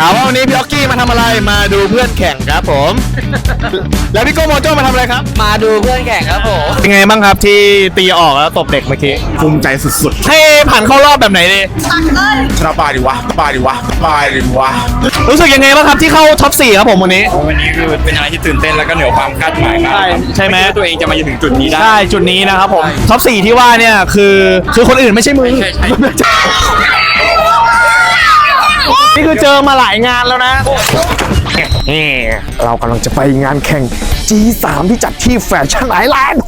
เอาว่าวันนี้พี่ออกกี้มาทำอะไรมาดูเพื่อนแข่งครับผม แล้วพี่โก้โมโจมาทำอะไรครับ มาดูเพื่อนแข่งครับผมเป็นไงบ้างครับที่ตีออกแล้วตบเด็กเมื่อกี้ภูมิใจสุดให้ผ่านเข้ารอบแบบไหนดีๆชนะบายดิวะบายดิวะบายดิวะรู้สึกยังไงบ้างครับที่เข้าท็อป4ครับผมวันนี้ วันนี้คือเป็นอะไรที่ตื่นเต้นแล้วก็เหนือความคาดหมายมากใช่ใช่ไหม คิดว่าตัวเองจะมาถึงจุดนี้ได้ใช่จุดนี้นะครับผมท็อป4ที่ว่าเนี่ยคือคือคนอื่นไม่ใช่มึงใช่ใช่ นี่คือเจอมาหลายงานแล้วนะ นี่เรากำลังจะไปงานแข่ง G3 ที่จัดที่แฟชั่นไอแลนด์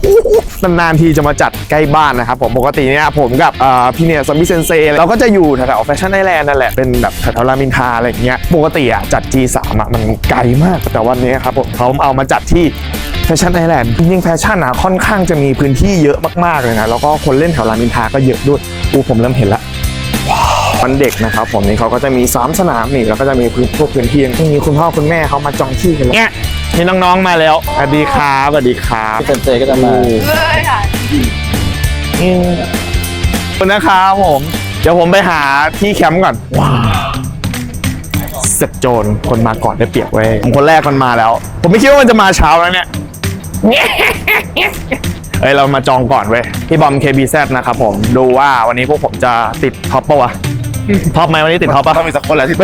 นานๆทีจะมาจัดใกล้บ้านนะครับผมปกติเนี่ยผมกับพี่เนี่ยซอมบี้เซนเซเราก็จะอยู่แถวแฟชั่นไอแลนด์นั่นแหละ เป็นแบบแถวรามินทาอะไรอย่างเงี้ยปกติอะจัด G3 อะมันไกลมากแต่วันนี้ครับผมเขาเอามาจัดที่แฟชั่นไอแลนด์จริงๆแฟชั่นอะค่อนข้างจะมีพื้นที่เยอะมากๆเลยนะแล้วก็คนเล่นแถวรามินทาก็เยอะด้วยอูผมเริ่มเห็นละ วันเด็กนะครับ ผมนี่เขาก็จะมีซ้อมสนามนี่แล้วก็จะมีพื้นพวกพื้นที่ที่มีคุณพ่อคุณแม่เขามาจองที่กันแล้วเนี่ยมีน้องๆมาแล้วสวัสดีครับสวัสดีครับเซนเซก็จะมาอืมขอบคุณนะครับผม เดี๋ยวผมไปหาที่แคมป์ก่อนว้าวเสร็จโจรคนมาก่อนได้เปรียบเว้ยผมคนแรกมันมาแล้ว ผมไม่คิดว่ามันจะมาเช้าแล้วเนี่ยเอ้ยเรามาจองก่อนเว้ยพี่บอม KBZ นะครับผมดูว่าวันนี้พวกผมจะติดท็อปปะวะ ท็อปไหมวันนี้ติดท็อปปะ ต้องมีสักคนแหละที่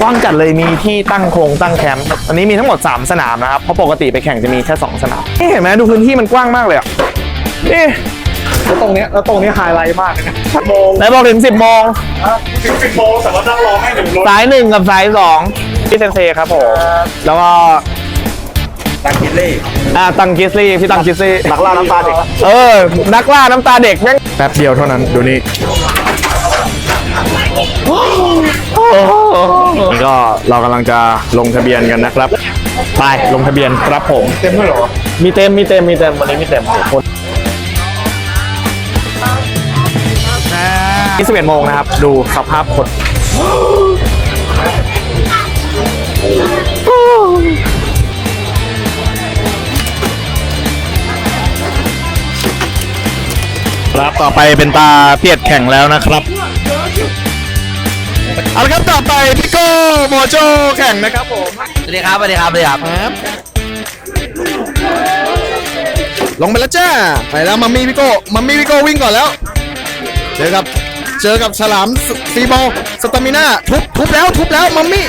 กว้างจัดเลยมีที่ตั้งโครงตั้งแคมป์อันนี้มีทั้งหมด 3 สนามนะครับ เพราะปกติไปแข่งจะมีแค่ 2 สนามนี่เห็นไหมดูพื้นที่มันกว้างมากเลยอะนี่แล้วตรงเนี้ยแล้วตรงนี้ไฮไลท์มากเลยนะโมงไหนบอกถึง 10โมงถึงสิบโมงแต่ว่านั่งรอให้หนึ่งรถสายหนึ่งกับสายสองพี่เซนเซครับผม แล้วก็ตังคิดเล่อ่าตังกิสลี่พี่ตังกิสลี่นักล่าน้ำตาเด็ก เออ นักล่าน้ำตาเด็กแม่งแป๊บเดียวเท่านั้นดูนี่ นี่ก็เรากำลังจะลงทะเบียนกันนะครับ ไปลงทะเบียนครับผม เต็มด้วยเหรอ มีเต็มมีเต็มมีเต็มวันนี้มีเต็มคนที่11โมงนะครับ ดูสภาพคนครับต่อไปเป็นตาเปียดแข่งแล้วนะครับ เอาละครับต่อไปพี่โก้โมโจแข่งนะครับผม สวัสดีครับสวัสดีครับสวัสดีครับ ครับลงไปแล้วจ้า ไปแล้วมัมมี่พี่โก้มัมมี่พี่โก้วิ่งก่อนแล้ว เจอกับ เจอกับฉลามซีบอลสตามิน่าทุบทุบแล้วทุบแล้วมัมมี่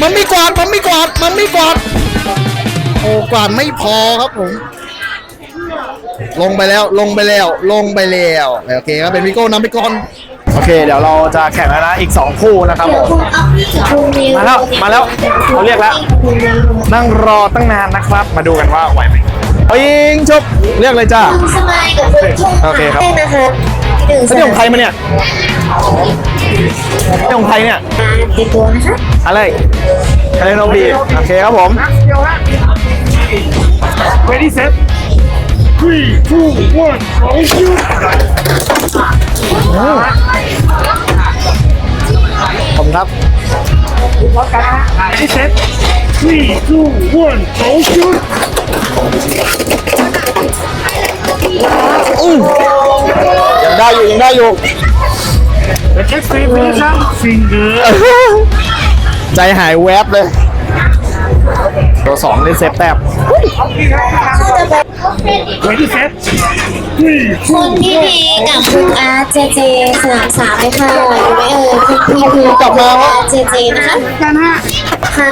มัมมี่กวาด มัมมี่กวาด มัมมี่กวาด โอ้กวาดไม่พอครับผม ลงไปแล้ว ลงไปแล้ว ลงไปแล้ว โอเคครับเป็นพี่โก้นำไปก่อน โอเค เดี๋ยวเราจะแข่งแล้วนะอีก 2 คู่นะครับผม มาแล้วมาแล้วเขาเรียกแล้ว นั่งรอตั้งนานนะครับ มาดูกันว่าไหวไหมเอายิงชบเรียกเลยจ้าสบายกับคุณทุ่งโอเคครับได้นะคะหนึ่งแล้วนี่ของใครมาเนี่ยนี่ของใครเนี่ยติดตัวนะคะอะไรอะไรโนบีโอเคครับผม ready set three two one สองยืดผมครับพร้อมกันนะฮะไอเซ็ต three two one สองยืดยังได้อยู่ ยังได้อยู่แต่เช็คฟิล์มนี่นะฟิงเกอร์ใจหายแวบเลย ตัวสองได้เซฟแต้ม ready set three คุณพี่พีกับคุณอาร์เจเจสนามสามเลยค่ะอยู่ไหมเอ่ยคุณพี่พีกับคุณอาร์เจเจนะคะค่ะ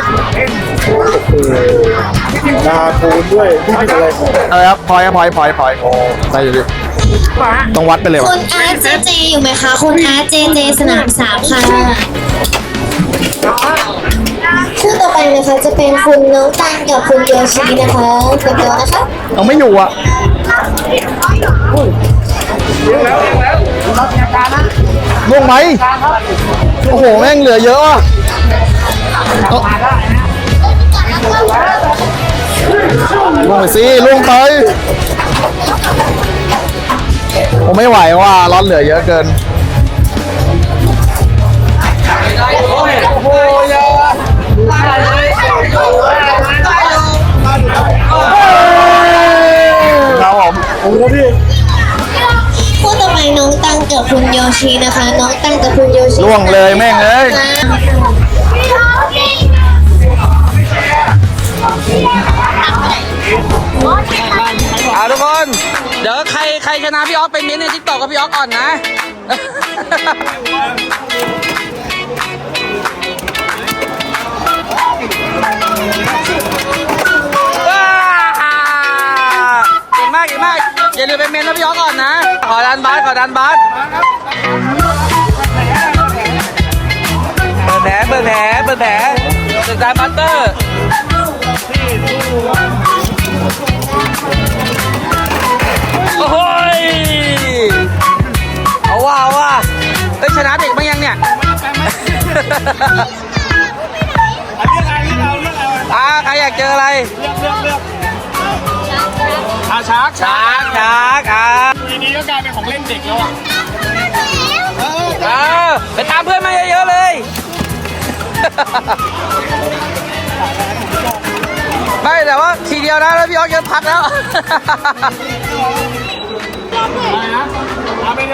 ตาปูนด้วยที่ไม่เป็นไรอะไรครับพลอยครับพลอยพลอยพลอยโอ้ใจอยู่ดิต้องวัดไปเลยคุว่ะณอาร์เจเจอยู่ไหมคะคุณอาร์เจเจสนามสามค่ะ คู่ต่อไปนะคะจะเป็นคุณน้องตังกับคุณโยชินะคะเป็นตัวนะคะเอาไม่อยู่อะล่วงไหมโอ้โหแม่งเหลือเยอะอะลงไปสิลงไปผมไม่ไหวว่ะร้อนเหลือเยอะเกิน ต์ในทิกตอกอ่อนนะ เก่งมากเก่งมาก อย่าลืมไปเมนนะพี่ยอก่อนนะ ขอดันบาสขอดันบาสเปิดแผลเปิดแผลเปิดแผลตึกดานบัตเตอร์ เอาว่าเอาว่าเอ้ยชนะเด็กมายังเนี่ยอ่าใครอยากเจออะไรอาชาร์กช้างช้างอ่าทีนี้ก็กลายเป็นของเล่นเด็กแล้วอะเออไปตามเพื่อนมาเยอะๆเลยไม่แต่ว่าทีเดียวนะแล้วพี่ออกจะพักแล้วอาเมโ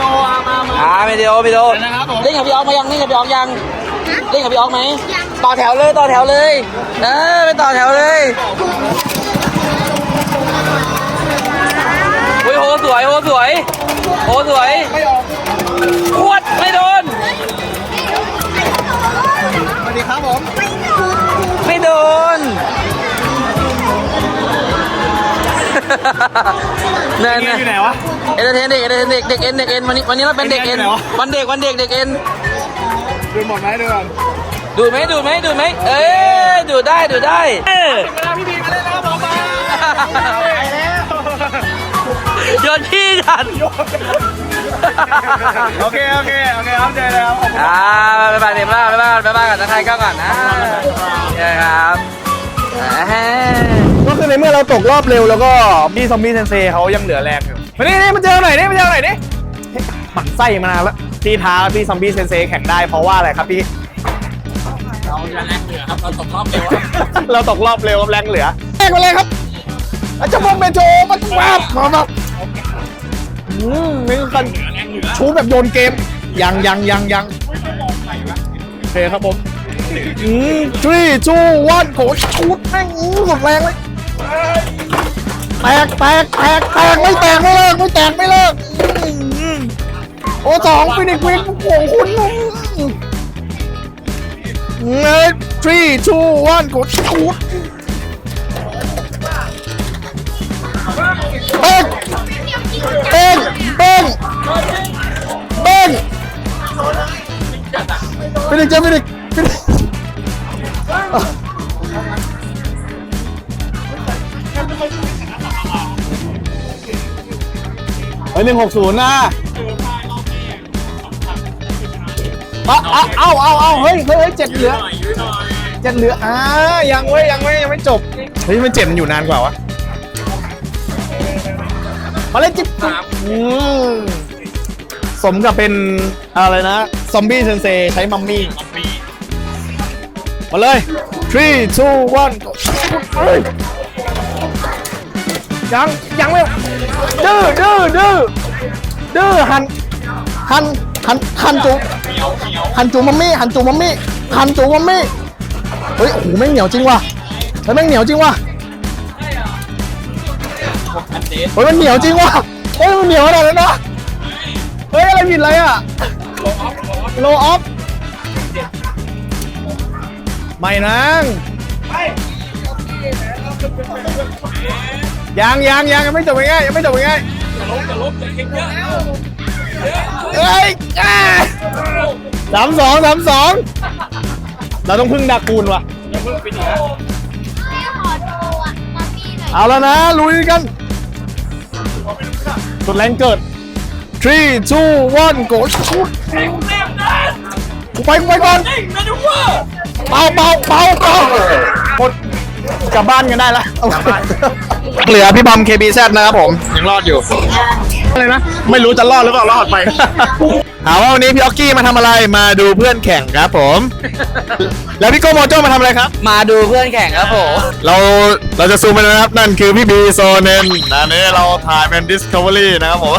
ดอามามาอ่าวิดีโอวิดีโอนะครับผมเล่นกับพี่ออกมายังเล่นกับพี่ออกยังเล่นกับพี่ออกไหมต่อแถวเลยต่อแถวเลยเออไปต่อแถวเลยโอ้ยโหสวยโหสวยโหสวยไม่ออกขวดไม่โดนสวัสดีครับผมไม่โดน เนินเกมอยู่ไหนวะ เอนเตอร์เทนเด็กเอนเตอร์เทนเด็กเด็กเอ็นเด็กเอ็นวันนี้วันนี้เราเป็นเด็กเอ็นเด็กเอ็นเหรอวันเด็กวันเด็กเด็กเอ็นดูหมดไหมดูก่อนดูดไหมดูดไหมดูดไหมเอ้ยดูดได้ดูดได้เออเวลาพี่บีมาเล่นแล้วผมมาไปแล้วโยนขี้ฉันโอเคโอเคโอเคครับเจอแล้วขอบคุณอ่าไปไปเดี๋ยวมาไปบ้านไปบ้านกันนะใครก็ก่อนนะใช่ครับอ่า ก็คือในเมื่อเราตกรอบเร็วแล้วก็พี่ซอมบี้เซนเซเขายังเหลือแรงอยู่มานี่นี่มาเจอหน่อยนี่มาเจอหน่อยนี่เฮ้ยหมั่นไส้มานานแล้วที่ท้าพี่ซอมบี้เซนเซแข่งได้เพราะว่าอะไรครับพี่ เราแรงเหลือครับ เราตกรอบเร็วเราตกรอบเร็วครับแรงเหลือแข่งไปเลยครับอาจจะมองเป็นโจมันมามามาอืมนี่คือกันชูแบบโยนเกม ยังยังยังยังโอเคครับผม อืม three two one โหชุดแม่งอื้สุดแรงเลยแตกแตกแตกแตกไม่แตกไม่เลิกไม่แตกไม่เลิกอืมโอ้สองฟินิกวินโอ้โหคุณเอ้ย three two one โหชุดเป้งเป้งเป้งเป้งฟินิกเจอฟินิก เฮ้ยหนึ่งหกศูนย์นะเอาเอาเอาเอาเอาเฮ้ยเฮ้ยเฮ้ยเจ็ดเหลือเจ็ดเหลืออ่ายังเว้ยยังเว้ยยังไม่จบเฮ้ยมันเจ็ดมันอยู่นานกว่าวะมาเล่นจิ๊บจิ๊บอืมสมกับเป็นอะไรนะ ซอมบี้เซนเซใช้มัมมี่ มาเลย three two one go เฮ้ ยังยังไม่ดื้อดื้อดื้อดื้อหันหันหันหันจูหันจูมัมมี่หันจูมัมมี่หันจูมัมมี่เฮ้ยโอ้โหแม่งเหนียวจริงว่ะเฮ้ยแม่งเหนียวจริงว่ะเฮ้ยมันเหนียวจริงว่ะเฮ้ยมันเหนียวขนาดนั้นนะเฮ้ยอะไรผิดอะไรอะโลออฟไม่นัง ยังยังยังยังไม่จบง่ายๆยังไม่จบง่ายๆเอ้ยอ่าสามสองสามสองเราต้องพึ่งดากูลว่ะเอาแล้วนะลุยกันสุดแรงเกิด three two one go ชุดกูไปกูไปก่อนเบาเบาเบาเบาหมดกลับบ้านกันได้ล้วกลับบ้าน เหลือพี่บอม KBZ นะครับผมยังรอดอยู่อะไรนะไม่รู้จะรอดหรือเปล่ารอดไปถามว่าวันนี้พี่ออกกี้มาทำอะไรมาดูเพื่อนแข่งครับผม แล้วพี่โกโมโจมาทำอะไรครับ มาดูเพื่อนแข่งครับผม เราเราจะซูมไปนะครับนั่นคือพี่บีโซเนนอันนี้เราถ่ายเป็น Discovery นะครับผม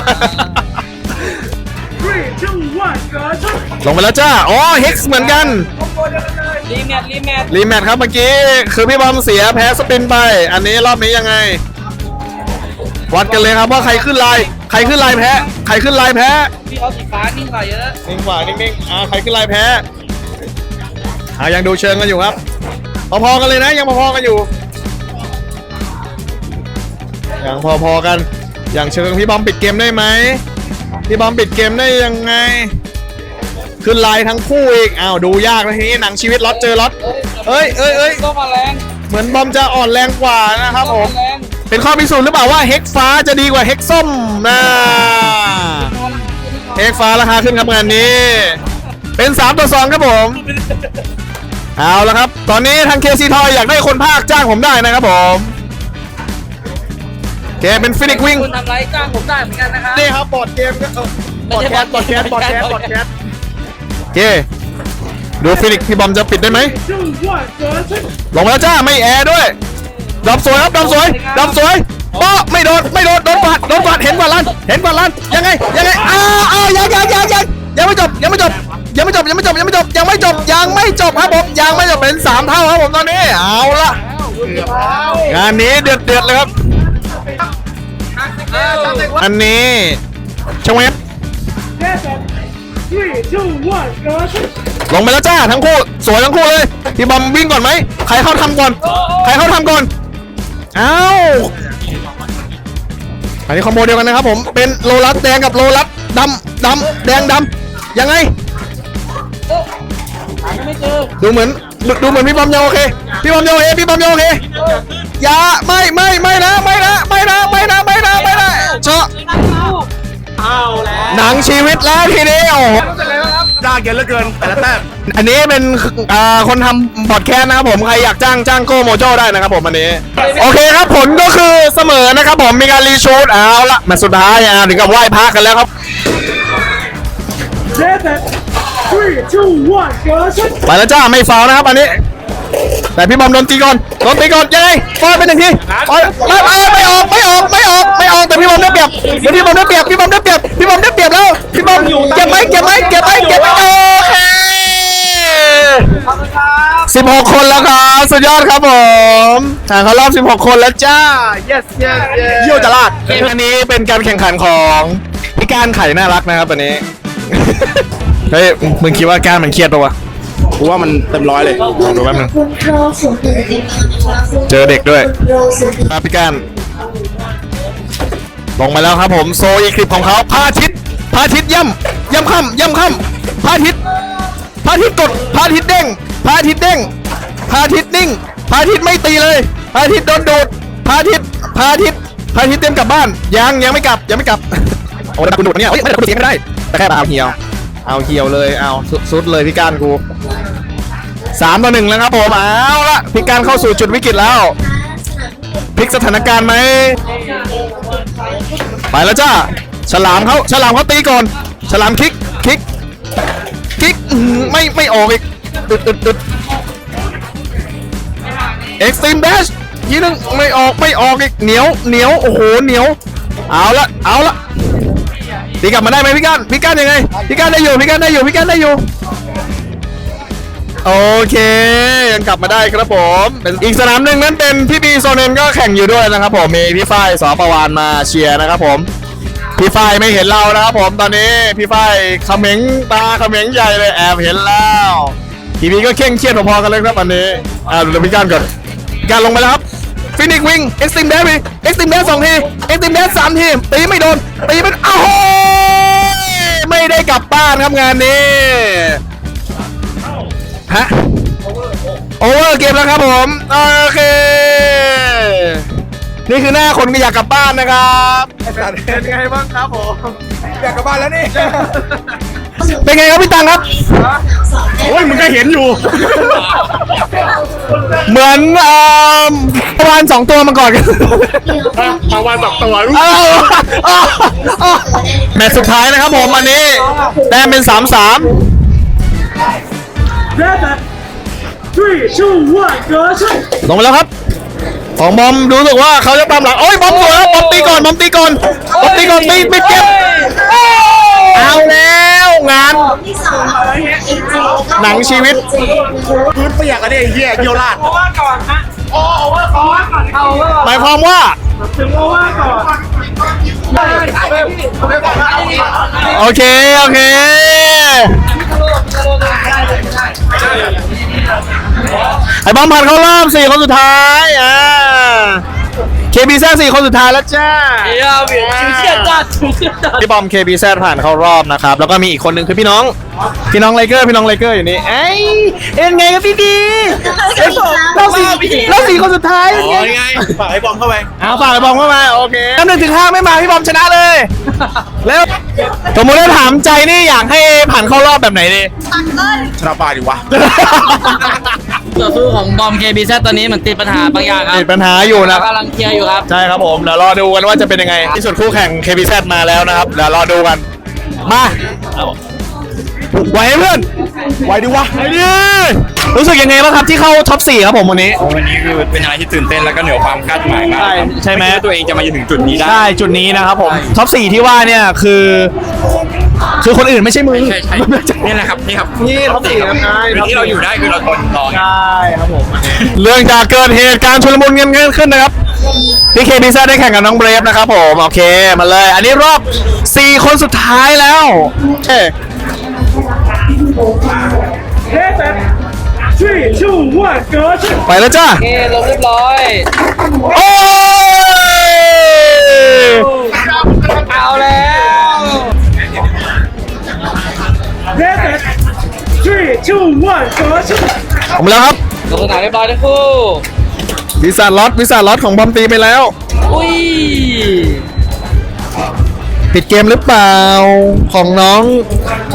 ลงไปแล้วจ้า อ๋อ Hex เหมือนกัน รีแมทรีแมทรีแมทครับเมื่อกี้คือพี่บอมเสียแพ้สปินไป อันนี้รอบนี้ยังไง วัดกันเลยครับว่าใครขึ้นไลน์ใครรขึ้นลายแพ้ใครขึ้นลายแพ้พี่เขาสีฟ้านิ่งกว่าเยอะนิ่งกว่านิ่งๆอ่าใครขึ้นลายแพ้อ่ายังดูเชิงกันอยู่ครับพอๆกันเลยนะ ยังพอๆกันอยู่ยังพอๆกัน อย่างเชิงพี่บอมปิดเกมได้ไหมพี่บอมปิดเกมได้ยังไง ขึ้นไลน์ทั้งคู่อีกอ้าวดูยากนะทีนี้หนังชีวิตล็อตเจอล็อตเอ้ยเอ้ยเอ้ยก็มาแรงเหมือนบอมจะอ่อนแรงกว่านะครับผมแรงเป็นข้อพิสูจน์หรือเปล่าว่าเฮกฟ้าจะดีกว่าเฮกส้มนะเฮกฟ้าราคาขึ้นครับงานนี้ เป็น 3 ต่อ 2 ครับผมเอาละครับ ตอนนี้ทางเคซีทอยอยากได้คนภาคจ้างผมได้นะครับผมโอเคเป็นฟินิกวิ่งคุณทำไรจ้างผมได้เหมือนกันนะครับนี่ครับบอร์ดเกมก็เออบอร์ดแคสบอร์ดแคสบอร์ดแคสบอร์ดแคสโอ เค ดูฟินิกพี่บอมจะปิดได้ไหม。ลงมาแล้วจ้า ไม่แอร์ด้วยดับสวยครับดับสวยดับสวยป้อไม่โดน ไม่โดน โดนกวาดโดนกวาดเห็นกวาดลันเห็นกวาดลันยังไง ยังไง อ้าวอ้าวยังยังยังยังยังไม่จบ ยังไม่จบ ยังไม่จบ ยังไม่จบ ยังไม่จบ ยังไม่จบ ยังไม่จบครับผม ยังไม่จบ เป็นสามเท่าครับผมตอนนี้ เอาละงานนี้เดือดเดือดเลยครับ อันนี้ชงเวฟ Three two one 得胜。ลงไปแล้วจ้าทั้งคู่สวยทั้งคู่เลยพี่บอมวิ่งก่อนไหมใครเข้าทำก่อน ใครเข้าทำก่อนอ้าวอันนี้คอมโบเดียวกันนะครับผมเป็นโลลัสแดงกับโลลัสดำดำแดงดำยังไงดูเหมือนดูดูเหมือนพี่บอมยังโอเคพี่บอมยังโอเคพี่บอมยังโอเคอย่าไม่ไม่ไม่นะไม่นะไม่นะไม่นะไม่นะไม่นะเชาะ หนังชีวิตแล้วทีนี้โอ้โหจ้างเยอะเหลือเกินแต่ละแต้มอันนี้เป็นอ่าคนทำพอดแคสต์นะครับผมใครอยากจ้างจ้างโก้โมโจได้นะครับผมอันนี้ โอเคครับผลก็คือเสมอนะครับผมมีการรีชูดเอาละแมาสุดท้ายอะถึงกับไหว้พระกันแล้วครับ Seven three two one 得胜。ไปแล้วจ้าไม่ฟาวล์นะครับอันนี้ แต่พี่บอมโดนตีก่อนโดนตีก่อนยังไงฟาวล์ไปหนึ่งทีฟาดไม่ไม่ไม่ออกไม่ออกไม่ออกไม่ออกแต่พี่บอมได้เปรียบเดี๋ยวพี่บอมได้เปรียบพี่บอมได้เปรียบพี่บอมได้เปรียบแล้วพี่บอมเก็บไหมเก็บไหมเก็บไหมเก็บไหมโอเคสิบหกคนแล้วครับสุดยอดครับผมอ่าเขารอบสิบหกคนแล้วจ้า yes yes เยี่ยวจะลาดเกมอันนี้เป็นการแข่งขันของพี่การไข่น่ารักนะครับอันนี้เฮ้ยมึงคิดว่าการมันเครียดปะวะ กูว่ามันเต็มร้อยเลย ลองดูแป๊บนึงคุณโรสูงหนึ่งเต็มนะคะคุณเจอเด็กด้วยโรสูงหนึ่งครับพี่การลงมาแล้วครับผมโซอีคลิปของเขาพระอาทิตย์พระอาทิตย์ย่ำย่ำค่ำย่ำค่ำพระอาทิตย์พระอาทิตย์กดพระอาทิตย์เด้งพระอาทิตย์เด้งพระอาทิตย์นิ่งพระอาทิตย์ไม่ตีเลยพระอาทิตย์โดนดูดพระอาทิตย์พระอาทิตย์พระอาทิตย์เต็มกลับบ้านยังยังไม่กลับยังไม่กลับ โอ้แต่คุณดูดเนี่ยเฮ้ยไม่แต่คุณเสียงไม่ได้แต่แค่เอาเหี่ยว เอาเหี่ยวเลยเอาสุดเลยพี่การกูสามต่อหนึ่งแล้วครับผมเอาละพี่การเข้าสู่จุดวิกฤตแล้วพลิกสถานการณ์ไหมไปแล้วจ้าฉลามเขาฉลามเขาตีก่อน ฉลามคิกคิกคิกไม่ไม่ออกอีกดึดดึดดึดเอ็กซ์ตรีมเดชยี่นึงไม่ออกไม่ออกอีกเหนียวเหนียวโอ้โหเหนียวเอาละเอาละ พี่กลับมาได้ไหมพี่ก้านพี่ก้านยังไงพี่ก้านได้อยู่พี่ก้านได้อยู่พี่ก้านได้อยู่โอเคยังกลับมาได้ครับผมเป็นอีกสนามหนึ่งนั้นเป็นพี่บีโซเนนก็แข่งอยู่ด้วยนะครับผมมีพี่ฝ้ายสอประวานมาเชียร์นะครับผมพี่ฝ้ายไม่เห็นเรานะครับผมตอนนี้พี่ฝ้ายเขม็งตาเขม็งใหญ่เลยแอบเห็นแล้วทีบีก็เข่งเครียดพอๆกันเลยครับอันนี้อ่าเดี๋ยวพี่การก่อนการลงไปแล้วครับฟินิกวิงเอ็กซ์ติมเดสไปเอ็กซ์ติมเดสสองทีเอ็กซ์ติมเดสสามทีตีไม่โดนตีไม่อ้าวโหไม่ได้ กลับบ้านครับงานนี้ฮะโอเวอร์เกมแล้วครับผมโอเค นี่คือหน้าคนก็อยากกลับบ้านนะครับ เป็นไงบ้างครับผม อยากกลับบ้านแล้วนี่ เป็นไงครับพี่ตังครับ โอ้ยมึงก็เห็นอยู่ เหมือนเอ่อประมาณสองตัวมาก่อนกันมาวานสองตัวอ้าวอ้าวอ้าวแมตช์สุดท้ายนะครับผมอันนี้แต้มเป็นสามสาม Seven three two one 得胜。ลงไปแล้วครับ ของบอมรู้สึกว่าเขาจะตามหลังโอ้ยบอมสวยแล้วบอมตีก่อนบอมตีก่อนบอมตีก่อนตีปิดเกมเอาแล้วงานที่สองเอ็นเจหนังชีวิตพื้นเปียกอะเนี่ยไอ้เหี้ยเยี่ยวลาดเพราะว่าก่อนฮะโอ้โอเวอร์ก่อนเอาโอเวอร์ก่อนหมายความว่าโอเค โอเค ไอ้บอมผ่านเข้ารอบสี่คนสุดท้ายอ่าเคบีแซสี่คนสุดท้ายแล้วจ้าเดี๋ยวเบียดเชียจัดเชียจัดพี่บอม KBZ ผ่านเข้ารอบนะครับ แล้วก็มีอีกคนหนึ่งคือพี่น้อง พี่น้องไลเกอร์พี่น้องไลเกอร์อยู่นี่เอ้ยเอ็นไงครับพี่ดีเอ้ยเราสี่เราสี่คนสุดท้ายเป็นไงยังไงฝากไอ้บอมเข้าไปเอาฝากไอ้บอมเข้ามาโอเคนับหนึ่งถึงห้าไม่มาพี่บอมชนะเลยแล้วสมมติได้ถามใจนี่อยากให้ผ่านเข้ารอบแบบไหนดีชนะปลาดิวะ ต่อสู้ของบอม KBZ ตอนนี้เหมือนติดปัญหาบางอย่างครับติดปัญหาอยู่นะกำลังเคลียร์อยู่ครับ ใช่ครับผม เดี๋ยวรอดูกันว่าจะเป็นยังไง ที่สุดคู่แข่ง KBZ มาแล้วนะครับ เดี๋ยวรอดูกัน มาไหวไหมเพื่อนไหวดิวะไหวดิรู้สึกยังไงบ้างครับที่เข้าท็อป4ครับผมวันนี้ วันนี้คือเป็นอะไรที่ตื่นเต้นแล้วก็เหนือความคาดหมายมากใช่ใช่ไหมคิดว่าตัวเองจะมาถึงจุดนี้ได้ ใช่ จุดนี้นะครับผมท็อป4ที่ว่าเนี่ยคือ คือคนอื่นไม่ใช่มึง ใช่ใช่นี่แหละครับนี่ครับนี่ท็อปสี่ครับใช่คือที่เราอยู่ได้คือเราทนรอไงใช่ครับผม เรื่องจากเกิดเหตุการณ์ชุลมุนเงินขึ้นนะครับ พี่เคบีซ่าได้แข่งกับน้องเบรฟนะครับผม โอเค มาเลย อันนี้รอบ 4 คนสุดท้ายแล้วเอ้ย Three, two, one, go! ไปแล้วจ้าโอเคลงเรียบร้อย โอ้ย เอาแล้ว Three, two, one, go! ผมแล้วครับลงสนามเรียบร้อยทั้งคู่วิสาล็อตวิสาล็อตของบอมตีไปแล้ว อุ้ยปิดเกมหรือเปล่าของน้อง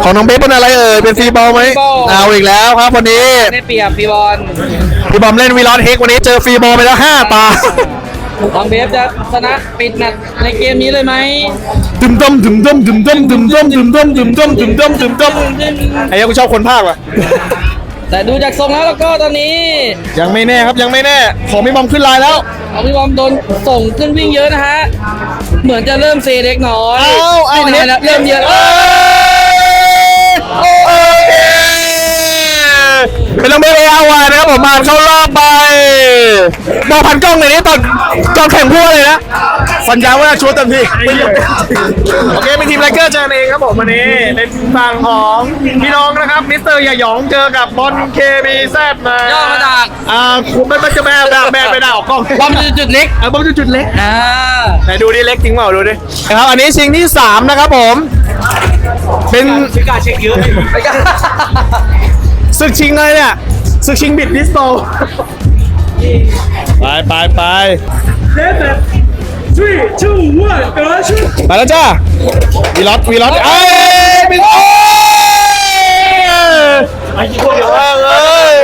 ของน้องเบฟเป็นอะไรเอ่ยเป็นฟรีบอลไหมเอาอีกแล้วครับวันนี้ได้เปรียบพี่บอลพี่บอมเล่นวีลอนเฮกวันนี้เจอฟรีบอลไปแล้ว5ตาบอมเบฟจะชนะปิดแมตช์ในเกมนี้เลยไหม ตึมต้มตึมต้มตึมต้มตึมต้มตึมต้มตึมต้มตึมต้มตึมต้มไอ้ยังกูชอบคนภาคว่ะ แต่ดูจากทรงแล้วแล้วก็ตอนนี้ยังไม่แน่ครับยังไม่แน่ ของพี่บอมขึ้นไลน์แล้วของพี่บอมโดนส่งขึ้นวิ่งเยอะนะฮะ เหมือนจะเริ่มเซเล็กน้อยเอาเอาไม่เป็นไรแล้วเริ่มเยอะเอ้ยโอเคเป็นน้องเบฟเอเอาวานะครับผมผ่านเข้ารอบไปบอกพันกล้องหน่อยนี่ตอนตอนแข่งพวกเลยนะ สัญญาว่าจะช่วยเต็มที่ โอเคเป็นทีมไลเกอร์เจอกันเองครับผมวันนี้เป็นฝั่งของพี่น้องนะครับมิสเตอร์หยาหยองเจอกับบอลเคบีแซดมาย่อมาจาก อ่าคุณไม่ไม่จะแบแบแบไปด่าออกกล้องบอมจุดเล็กอ่าบอลจุดจุดเล็กอ่าไหนดูดิเล็กจริงเปล่าดูดินะครับอันนี้ชิงที่3นะครับผม เป็นไม่กล้าเช็คเยอะไม่กล้าศึกชิงเลยเนี่ยศึกชิงบิดดิสโตไปไปไป Three, two, one, go! ไปแล้วจ้าวีล็อตวีล็อตเอ้ยบิดโอ้ยไอ้พวกเดียวเอ้ย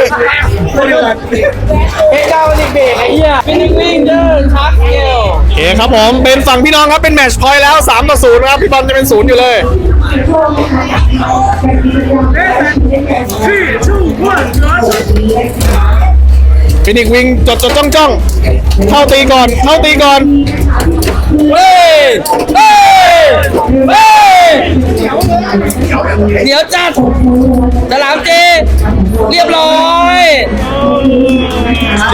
เฮ้ยเจ้ามันอีกเบรกไอ้เหี้ยเป็นวิ่งวิ่งเดินชักเกลโอเคครับผม เป็นฝั่งพี่น้องครับ เป็นแมตช์พอยต์แล้ว3ต่อ0ครับ พี่บอลจะเป็น0อยู่เลย Three, two, one, go! ฟินิกวิงจดจดจ้องจ้องเข้าตีก่อนเข้าตีก่อนเฮ้ยเฮ้ยเฮ้ยเดี๋ยวจัดสลามเจ เรียบร้อย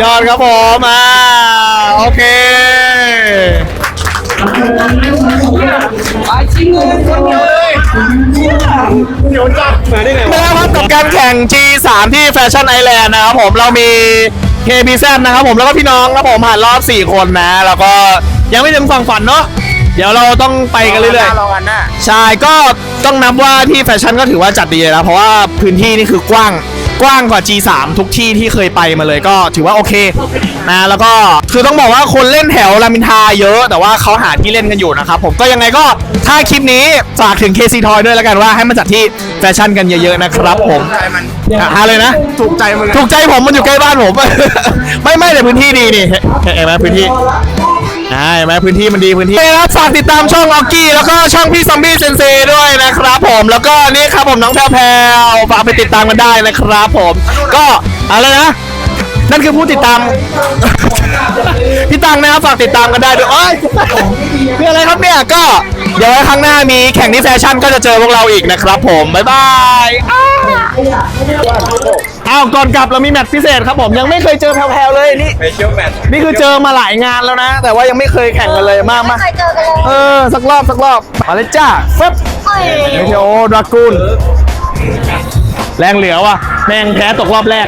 ยอดครับผมอ่าโอเคไปชิงเงินคนเลยมาได้ไงแล้วครับกับการแข่ง G3 ที่แฟชั่นไอแลนด์นะครับผมเรามี KBZ นะครับผมแล้วก็พี่น้องครับผมผ่านรอบ 4 คนนะ แล้วก็ยังไม่ถึงฝั่งฝันเนาะเดี๋ยวเราต้องไปกันเรื่อยๆรอกันหน้าใช่ก็ต้องนับว่าที่แฟชั่นก็ถือว่าจัดดีเลยนะเพราะว่าพื้นที่นี่คือกว้าง กว้างกว่า G3 ทุกที่ที่เคยไปมาเลยก็ถือว่าโอเคนะแล้วก็คือต้องบอกว่าคนเล่นแถวรามอินทราเยอะ แต่ว่าเขาหาที่เล่นกันอยู่นะครับผมก็ยังไงก็ถ้าคลิปนี้ฝากถึง KC Toy ด้วยแล้วกันว่าให้มาจัดที่แฟชั่นกันเยอะๆนะครับผมใจมันอะหาเลยนะ ถูกใจมึงถูกใจผมมันอยู่ใกล้บ้านผม ไม่ไม่แต่พื้นที่ดีนี่เห็นไหมพื้นที่ อ่าเห็นไหมพื้นที่มันดีพื้นที่ครับฝากติดตามช่องออกกี้แล้วก็ช่องพี่ซอมบี้เซนเซด้วยนะครับผมแล้วก็นี่ครับผมน้องแพรแพรฝากไปติดตามกันได้นะครับผมก็อะไรนะนั่นคือผู้ติดตาม พี่ตังนะครับฝากติดตามกันได้ด้วยโอ้ยคืออะไรครับเนี่ยก็ เดี๋ยวไว้ครั้งหน้ามีแข่งที่แฟชั่นก็จะเจอพวกเราอีกนะครับผม บ๊ายบายอ้าวอ้าวก่อนกลับเรามีแมตช์พิเศษครับผมยังไม่เคยเจอแพลวๆเลยนี่ ไปเชียลแมทนี่คือเจอมาหลายงานแล้วนะ แต่ว่ายังไม่เคยแข่งกันเลยมากมาเคยเจอกันเลยเออ สักรอบสักรอบมาเลยจ้าฟึบเอ้ยเมเทโอดรากูนแรงเหลือว่ะแม่งแพ้ตกรอบแรก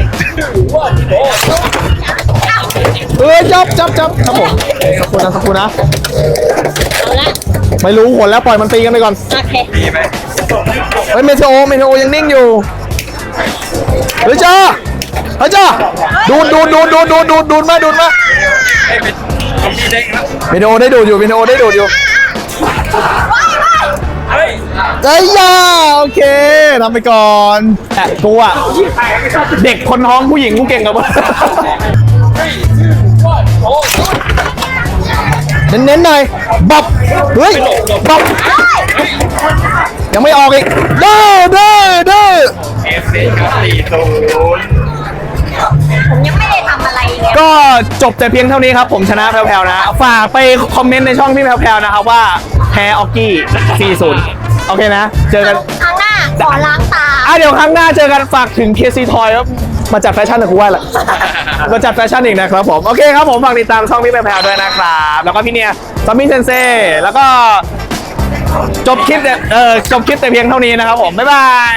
เออจับจับจับครับผมสักครู่นะสักครู่นะ เอาละไม่รู้ผลแล้วปล่อยมันตีกันไปก่อน โอเคดีไหมเฮ้ยเมเทโอเมเทโอยังนิ่งอยู่เฮ้ยจ้าเฮ้ยจ้าดูดดูดดูดดูดดูดดูดดูดมาดูดมาไอ้เป็นซอมบี้เด้งครับเมเทโอได้ดูดอยู่เมเทโอได้ดูดอยู่เฮ้ยเอ้ยยาโอเคทำไปก่อนแอะกูอะเด็กคนท้องผู้หญิงกูเก่งกับมึง เน้นๆหน่อยบับเฮ้ยบับยังไม่ออกอีกเด้อเด้อเด้อเอฟซีครับสี่ศูนย์ผมยังไม่ได้ทำอะไรเลยก็จบแต่เพียงเท่านี้ครับ ผมชนะแพลวๆนะ ฝากไปคอมเมนต์ในช่องพี่แพลวๆนะครับว่าแพ้ออกกี้40 โอเคนะ เจอกัน ครั้งหน้า ขอล้างตา อะเดี๋ยวครั้งหน้าเจอกันฝากถึง KC Toy ครับ มาจัดแฟชั่นกับกูว่าแหละมาจัดแฟชั่นอีกนะครับผมโอเคครับผมฝากติดตามช่องพี่แพรวๆด้วยนะครับ แล้วก็พี่เนี่ยซัมมี่เซนเซ่แล้วก็จบคลิปเนี่ยเออจบคลิปแต่เพียงเท่านี้นะครับผมบ๊ายบาย